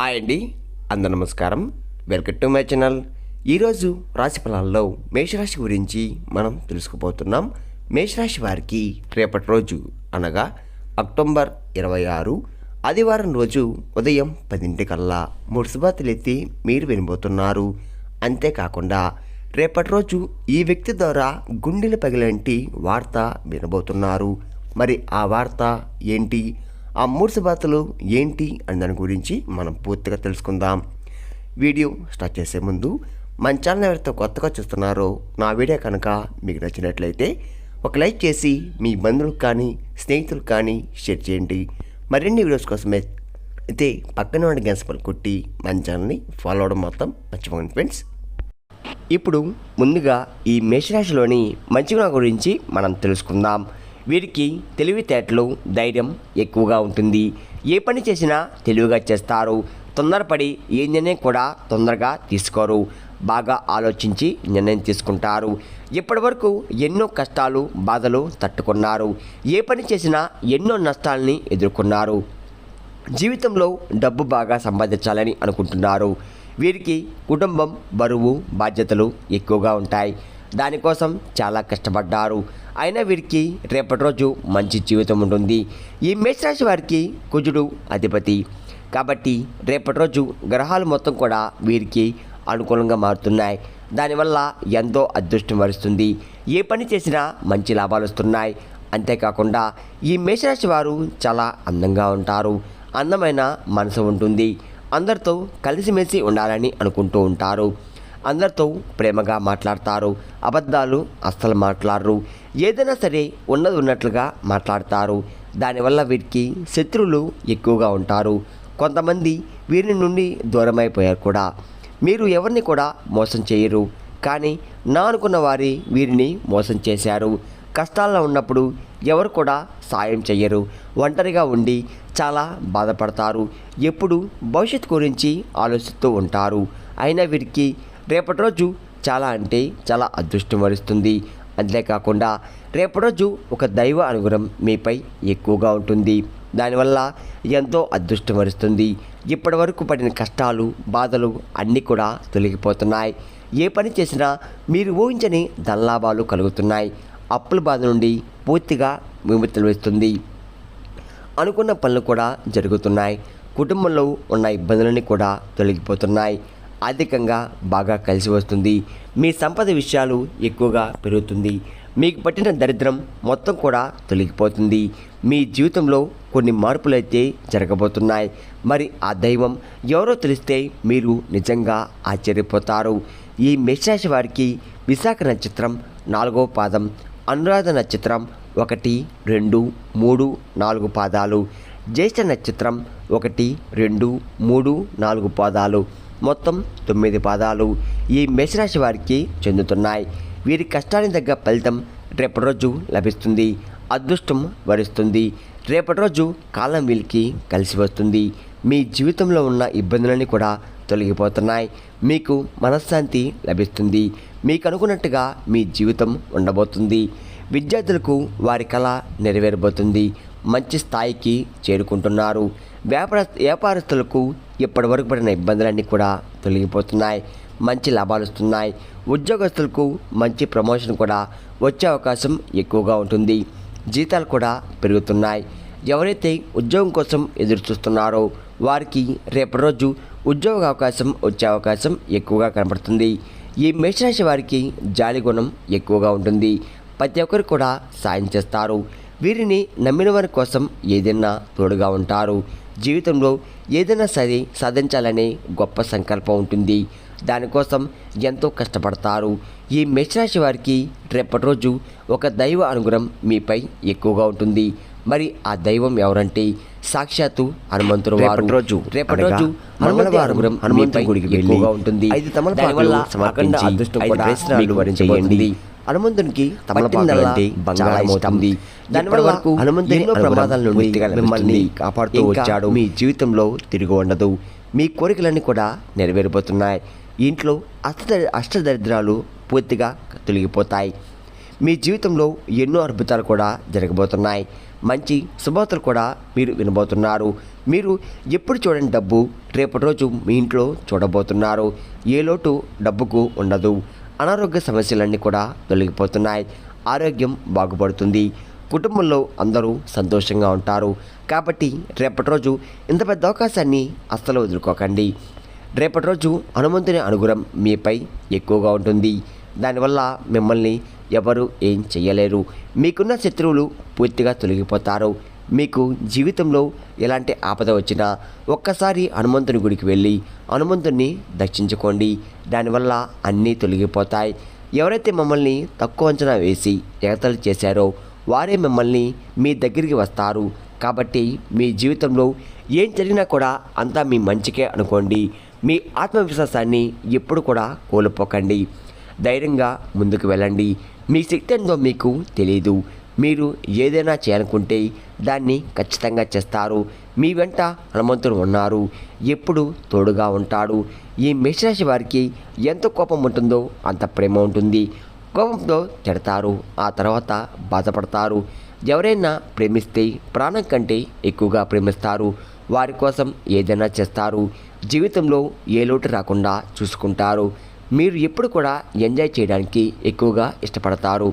Hi అండి అందరు నమస్కారం. వెల్కమ్ టు మై ఛానల్ ఈరోజు రాశి ఫలాల్లో మేషరాశి గురించి మనం తెలుసుకుపోతున్నాం మేషరాశి వారికి రేపటి రోజు అనగా అక్టోబర్ ఇరవై ఆరు ఆదివారం రోజు ఉదయం పదింటికల్లా మూడు శుభార్తలు ఎత్తి మీరు వినబోతున్నారు. అంతేకాకుండా రేపటి రోజు ఈ వ్యక్తి ద్వారా గుండెలు పగిలంటి వార్త వినబోతున్నారు. మరి ఆ వార్త ఏంటి? ఆ మూడు శుభార్తలు ఏంటి అని దాని గురించి మనం పూర్తిగా తెలుసుకుందాం. వీడియో స్టార్ట్ చేసే ముందు మన ఛానల్ ఎవరితో కొత్తగా చూస్తున్నారో నా వీడియో కనుక మీకు నచ్చినట్లయితే ఒక లైక్ చేసి మీ బంధువులకు కానీ స్నేహితులకు కానీ షేర్ చేయండి. మరిన్ని వీడియోస్ కోసమే అయితే పక్కన ఉన్న గెన్సపల్ కొట్టి మన ఛానల్ని ఫాలో అవడం మొత్తం మర్చిపోండి ఫ్రెండ్స్. ఇప్పుడు ముందుగా ఈ మేషరాశిలోని మంచిగుణ గురించి మనం తెలుసుకుందాం. వీరికి తెలివితేటలు ధైర్యం ఎక్కువగా ఉంటుంది. ఏ పని చేసినా తెలివిగా చేస్తారు. తొందరపడి ఏ నిర్ణయం కూడా తొందరగా తీసుకోరు. బాగా ఆలోచించి నిర్ణయం తీసుకుంటారు. ఇప్పటివరకు ఎన్నో కష్టాలు బాధలు తట్టుకున్నారు. ఏ పని చేసినా ఎన్నో నష్టాలని ఎదుర్కొన్నారు. జీవితంలో డబ్బు బాగా సంపాదించాలని అనుకుంటున్నారు. వీరికి కుటుంబం బరువు బాధ్యతలు ఎక్కువగా ఉంటాయి. దానికోసం చాలా కష్టపడ్డారు. అయినా వీరికి రేపటి రోజు మంచి జీవితం ఉంటుంది. ఈ మేషరాశి వారికి కుజుడు అధిపతి. కాబట్టి రేపటి రోజు గ్రహాలు మొత్తం కూడా వీరికి అనుకూలంగా మారుతున్నాయి. దానివల్ల ఎంతో అదృష్టం వరుస్తుంది. ఏ పని చేసినా మంచి లాభాలు వస్తున్నాయి. అంతేకాకుండా ఈ మేషరాశి వారు చాలా అందంగా ఉంటారు. అందమైన మనసు ఉంటుంది. అందరితో కలిసిమెలిసి ఉండాలని అనుకుంటూ ఉంటారు. అందరితో ప్రేమగా మాట్లాడతారు. అబద్ధాలు అస్సలు మాట్లాడరు. ఏదైనా సరే ఉన్నది ఉన్నట్లుగా మాట్లాడతారు. దానివల్ల వీరికి శత్రువులు ఎక్కువగా ఉంటారు. కొంతమంది వీరి నుండి దూరమైపోయారు కూడా. మీరు ఎవరిని కూడా మోసం చేయరు. కానీ నా అనుకున్న వారి వీరిని మోసం చేశారు. కష్టాల్లో ఉన్నప్పుడు ఎవరు కూడా సాయం చెయ్యరు. ఒంటరిగా ఉండి చాలా బాధపడతారు. ఎప్పుడు భవిష్యత్తు గురించి ఆలోచిస్తూ ఉంటారు. అయినా వీరికి రేపటి రోజు చాలా అంటే చాలా అదృష్టం వరిస్తుంది. అంతేకాకుండా రేపటి రోజు ఒక దైవ అనుగ్రహం మీపై ఎక్కువగా ఉంటుంది. దానివల్ల ఎంతో అదృష్టం వరిస్తుంది. ఇప్పటి వరకు పడిన కష్టాలు బాధలు అన్నీ కూడా తొలగిపోతున్నాయి. ఏ పని చేసినా మీరు ఊహించని ధనలాభాలు కలుగుతున్నాయి. అప్పుల బాధ నుండి పూర్తిగా విముక్తులు వేస్తుంది అనుకున్న పనులు కూడా జరుగుతున్నాయి. కుటుంబంలో ఉన్న ఇబ్బందులన్నీ కూడా తొలగిపోతున్నాయి. ఆర్థికంగా బాగా కలిసి వస్తుంది. మీ సంపద విషయాలు ఎక్కువగా పెరుగుతుంది. మీకు పట్టిన దరిద్రం మొత్తం కూడా తొలగిపోతుంది. మీ జీవితంలో కొన్ని మార్పులైతే జరగబోతున్నాయి. మరి ఆ దైవం ఎవరో తెలిస్తే మీరు నిజంగా ఆశ్చర్యపోతారు. ఈ మేషరాశి వారికి విశాఖ నక్షత్రం నాలుగో పాదం అనురాధ నక్షత్రం ఒకటి రెండు మూడు నాలుగు పాదాలు జ్యేష్ఠ నక్షత్రం ఒకటి రెండు మూడు నాలుగు పాదాలు. మొత్తం తొమ్మిది పాదాలు ఈ మేషరాశి వారికి చెందుతున్నాయి. వీరి కష్టానికి తగ్గ ఫలితం రేపటి రోజు లభిస్తుంది. అదృష్టం వరిస్తుంది. రేపటి రోజు కాలం వీలికి కలిసి వస్తుంది. మీ జీవితంలో ఉన్న ఇబ్బందులన్నీ కూడా తొలగిపోతున్నాయి. మీకు మనశ్శాంతి లభిస్తుంది. మీకు అనుకున్నట్టుగా మీ జీవితం ఉండబోతుంది. విద్యార్థులకు వారి కళ నెరవేరబోతుంది. మంచి స్థాయికి చేరుకుంటున్నారు. వ్యాపార వ్యాపారస్తులకు ఇప్పటివరకు పడిన ఇబ్బందులన్నీ కూడా తొలగిపోతున్నాయి. మంచి లాభాలు వస్తున్నాయి. ఉద్యోగస్తులకు మంచి ప్రమోషన్ కూడా వచ్చే అవకాశం ఎక్కువగా ఉంటుంది. జీతాలు కూడా పెరుగుతున్నాయి. ఎవరైతే ఉద్యోగం కోసం ఎదురు చూస్తున్నారో వారికి రేపటి రోజు ఉద్యోగ అవకాశం వచ్చే అవకాశం ఎక్కువగా కనపడుతుంది ఈ మేషరాశి వారికి జాలి గుణం ఎక్కువగా ఉంటుంది. ప్రతి ఒక్కరు కూడా సాయం చేస్తారు. వీరిని నమ్మిన వారి కోసం ఏదైనా తోడుగా ఉంటారు. జీవితంలో ఏదైనా సరే సాధించాలనే గొప్ప సంకల్పం ఉంటుంది. దానికోసం ఎంతో కష్టపడతారు. ఈ మేషరాశి వారికి రేపటి రోజు ఒక దైవ అనుగ్రహం మీపై ఎక్కువగా ఉంటుంది. మరి ఆ దైవం ఎవరంటే సాక్షాత్తు హనుమంతుడు వారు రోజు రేపటి రోజు మంగళవారం హనుమంతుడి మీపై గుడికి వెళ్ళి ఎక్కువగా ఉంటుంది ఐదు తమలపాకులు సమర్పించి అదృష్టం కూడా. చేయండి హనుమంతునికి తమలపాకులు పట్టిందల్లా అంటే బంగారం. అవుతుంది దానివల్ల ఇప్పటివరకు హనుమంతుని ప్రమాదాల నుండి మిమ్మల్ని. కాపాడుతూ వచ్చాడు. మీ జీవితంలో తిరిగి ఉండదు మీ కోరికలన్నీ కూడా నెరవేరిపోతున్నాయి ఇంట్లో అష్ట అష్టదరిద్రాలు పూర్తిగా తొలగిపోతాయి మీ జీవితంలో ఎన్నో అద్భుతాలు కూడా జరగబోతున్నాయి. మంచి శుభవార్తలు కూడా మీరు వినబోతున్నారు. మీరు ఎప్పుడు చూడండి డబ్బు రేపటి రోజు మీ ఇంట్లో చూడబోతున్నారు. ఏ లోటు డబ్బుకు ఉండదు. అనారోగ్య సమస్యలన్నీ కూడా తొలగిపోతున్నాయి. ఆరోగ్యం బాగుపడుతుంది. కుటుంబంలో అందరూ సంతోషంగా ఉంటారు. కాబట్టి రేపటి రోజు ఇంత పెద్ద అవకాశాన్ని అస్సలు వదులుకోకండి. రేపటి రోజు హనుమంతుని అనుగ్రహం మీపై ఎక్కువగా ఉంటుంది. దానివల్ల మిమ్మల్ని ఎవరు ఏం చేయలేరు మీకున్న శత్రువులు పూర్తిగా తొలగిపోతారు. మీకు జీవితంలో ఎలాంటి ఆపద వచ్చినా ఒక్కసారి హనుమంతుని గుడికి వెళ్ళి హనుమంతుని దర్శించుకోండి. దానివల్ల అన్నీ తొలగిపోతాయి. ఎవరైతే మమ్మల్ని తక్కువ అంచనా వేసి ఎగతలు చేశారో వారే మిమ్మల్ని మీ దగ్గరికి వస్తారు. కాబట్టి మీ జీవితంలో ఏం జరిగినా కూడా అంతా మీ మంచికే అనుకోండి. మీ ఆత్మవిశ్వాసాన్ని ఎప్పుడు కూడా కోల్పోకండి. ధైర్యంగా ముందుకు వెళ్ళండి. మీ శక్తి మీకు తెలియదు మీరు ఏదైనా చేయాలనుకుంటే దాన్ని ఖచ్చితంగా చేస్తారు. మీ వెంట హనుమంతుడు ఉన్నారు. ఎప్పుడు తోడుగా ఉంటాడు. ఈ మేషరాశి వారికి ఎంత కోపం ఉంటుందో అంత ప్రేమ ఉంటుంది. కోపంతో తిడతారు. ఆ తర్వాత బాధపడతారు. ఎవరైనా ప్రేమిస్తే ప్రాణం కంటే ఎక్కువగా ప్రేమిస్తారు. వారి కోసం ఏదైనా చేస్తారు. జీవితంలో ఏ లోటు రాకుండా చూసుకుంటారు. మీరు ఎప్పుడు కూడా ఎంజాయ్ చేయడానికి ఎక్కువగా ఇష్టపడతారు.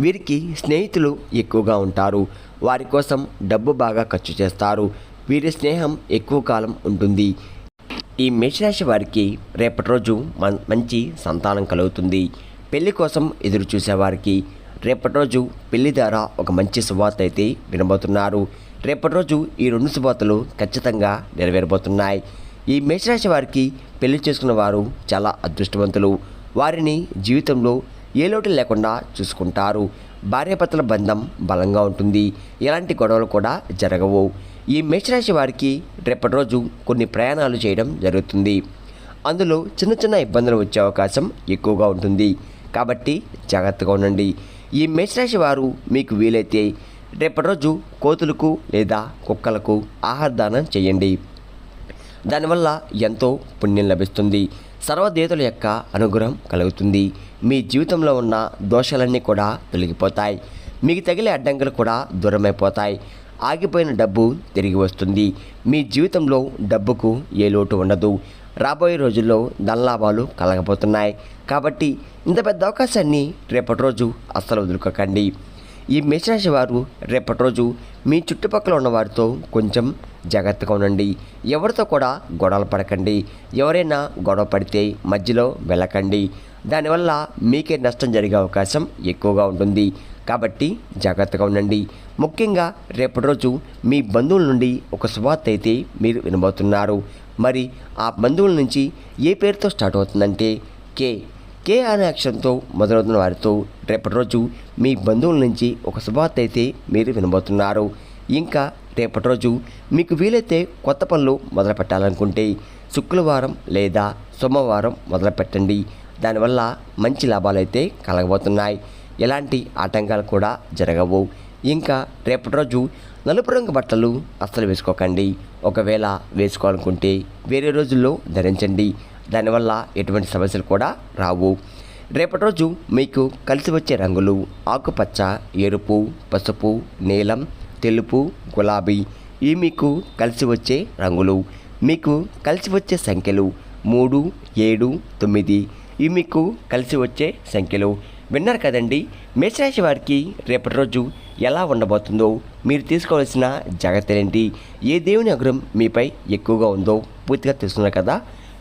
వీరికి స్నేహితులు ఎక్కువగా ఉంటారు. వారి కోసం డబ్బు బాగా ఖర్చు చేస్తారు. వీరి స్నేహం ఎక్కువ కాలం ఉంటుంది. ఈ మేషరాశి వారికి రేపటి రోజు మంచి సంతానం కలుగుతుంది. పెళ్ళి కోసం ఎదురు చూసేవారికి రేపటి రోజు పెళ్ళి ద్వారా ఒక మంచి శుభార్త అయితే వినబోతున్నారు. రేపటి రోజు ఈ రెండు శుభార్తలు ఖచ్చితంగా నెరవేరబోతున్నాయి. ఈ మేషరాశి వారికి పెళ్ళి చేసుకున్న వారు చాలా అదృష్టవంతులు. వారిని జీవితంలో ఏ లోటు లేకుండా చూసుకుంటారు. భార్యాభర్తల బంధం బలంగా ఉంటుంది. ఎలాంటి గొడవలు కూడా జరగవు. ఈ మేషరాశి వారికి రేపటి రోజు కొన్ని ప్రయాణాలు చేయడం జరుగుతుంది. అందులో చిన్న చిన్న ఇబ్బందులు వచ్చే అవకాశం ఎక్కువగా ఉంటుంది. కాబట్టి జాగ్రత్తగా ఉండండి. ఈ మేషరాశి వారు మీకు వీలైతే రేపటి రోజు కోతులకు లేదా కుక్కలకు ఆహార దానం చేయండి. దానివల్ల ఎంతో పుణ్యం లభిస్తుంది. సర్వదేతుల యొక్క అనుగ్రహం కలుగుతుంది. మీ జీవితంలో ఉన్న దోషాలన్నీ కూడా తొలగిపోతాయి. మీకు తగిలే అడ్డంకులు కూడా దూరమైపోతాయి. ఆగిపోయిన డబ్బు తిరిగి వస్తుంది. మీ జీవితంలో డబ్బుకు ఏ లోటు ఉండదు. రాబోయే రోజుల్లో ధనలాభాలు కలగబోతున్నాయి. కాబట్టి ఇంత పెద్ద అవకాశాన్ని రేపటి రోజు అస్సలు వదులుకోకండి. ఈ మేషరాశి వారు రేపటి రోజు మీ చుట్టుపక్కల ఉన్న వారితో కొంచెం జాగ్రత్తగా ఉండండి. ఎవరితో కూడా గొడవలు పడకండి. ఎవరైనా గొడవ పడితే మధ్యలో వెళ్ళకండి. దానివల్ల మీకే నష్టం జరిగే అవకాశం ఎక్కువగా ఉంటుంది. కాబట్టి జాగ్రత్తగా ఉండండి. ముఖ్యంగా రేపటి రోజు మీ బంధువుల నుండి ఒక శుభార్త అయితే మీరు వినబోతున్నారు. మరి ఆ బంధువుల నుంచి ఏ పేరుతో స్టార్ట్ అవుతుందంటే కే. కేఆర్ యాక్షన్తో మొదలవుతున్న వారితో రేపటి రోజు మీ బంధువుల నుంచి ఒక శుభార్త అయితే మీరు వినబోతున్నారు. ఇంకా రేపటి రోజు మీకు వీలైతే కొత్త పనులు మొదలు పెట్టాలనుకుంటే శుక్రవారం లేదా సోమవారం మొదలు పెట్టండి దానివల్ల మంచి లాభాలు అయితే కలగబోతున్నాయి. ఎలాంటి ఆటంకాలు కూడా జరగవు. ఇంకా రేపటి రోజు నలుపు రంగు బట్టలు అస్సలు వేసుకోకండి. ఒకవేళ వేసుకోవాలనుకుంటే వేరే రోజుల్లో ధరించండి. దానివల్ల ఎటువంటి సమస్యలు కూడా రావు. రేపటి రోజు మీకు కలిసి వచ్చే రంగులు ఆకుపచ్చ ఎరుపు పసుపు నీలం తెలుపు గులాబీ ఇవి మీకు కలిసి వచ్చే రంగులు. మీకు కలిసి వచ్చే సంఖ్యలు మూడు ఏడు తొమ్మిది ఇవి మీకు కలిసి వచ్చే సంఖ్యలు. విన్నారు కదండి మేషరాశి వారికి రేపటి రోజు ఎలా ఉండబోతుందో మీరు తీసుకోవాల్సిన జాగ్రత్తలు ఏంటి ఏ దేవుని అగ్రం మీపై ఎక్కువగా ఉందో పూర్తిగా తెలుసుకున్నారు కదా?